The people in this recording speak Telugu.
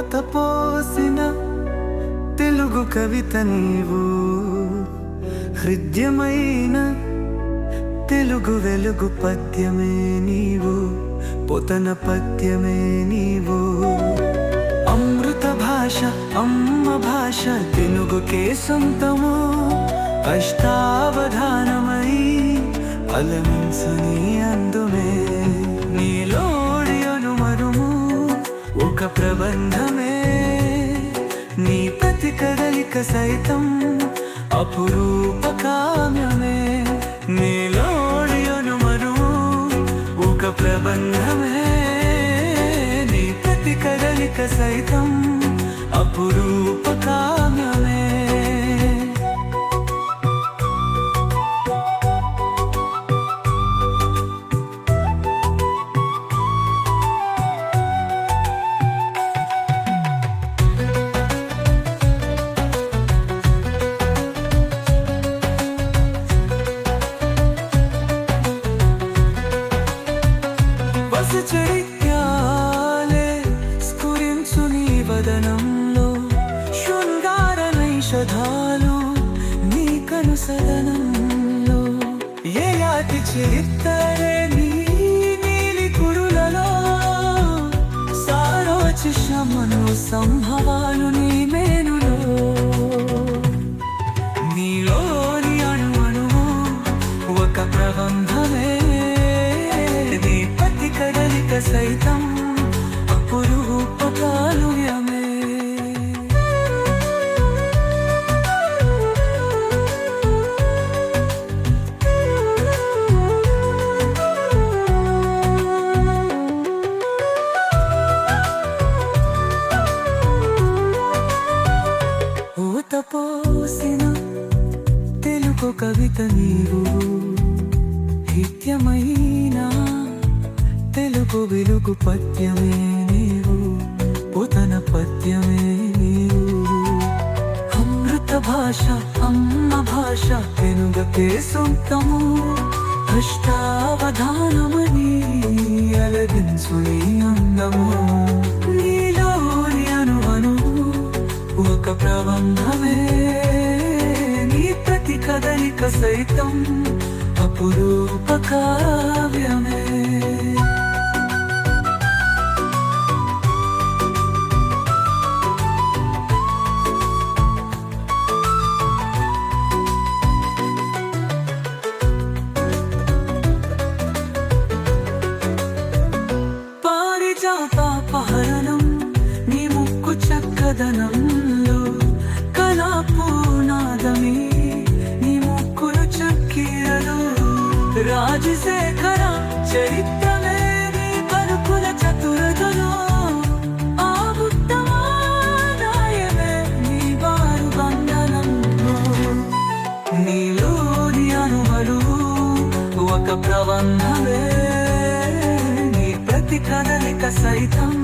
పోత పోసిన తెలుగు కవిత నీవు. హృదయమైన తెలుగు వెలుగు పద్యమే నీవు. పొతన పద్యమే నీవు. అమృత భాష అమ్మ భాష తెలుగుకే సొంతము. అష్టావధానమై అలమించుని అందుమే. ప్రబంధమే. నీ ప్రతి కదలిక సైతం అపురూప కామ్యమే. నీలోడియను మను ఒక ప్రబంధమే. నీ ప్రతి కదలిక సైతం సదనంలో ఏ యాతి చరిత్రే నీ నీలి కురులలో సారోచి శమను సంభవాలు నీ మేనులో నీలోని అణు అణువు ఒక ప్రబంధమే. నీ పతి కదలిక సైతం అపురూపకాలుయమే పోసిన తెలుగు కవిత నీవు. నిత్యమైన తెలుగు వెలుగు పద్యమే నీవు. పుతన పద్యమే నీవు. అమృత భాష అమ్మ భాష తెలుగకే సొంతము అష్టావధానమని అలగించు నీ అందము. ఒక ప్రబంధమే. నీ ప్రతి కదలిక సైతం అపురూప కావ్యమే. పారిజాత పహరణం నీ ముక్కు చక్కదనం. రాజశేఖర పలుకుల చతురతలో ఆ ఉత్తమాదాయమే నీ వారు బంధనంలో. నీలోని అనుమలు ఒక ప్రబంధమే నీ ప్రతి కదలిక సైతం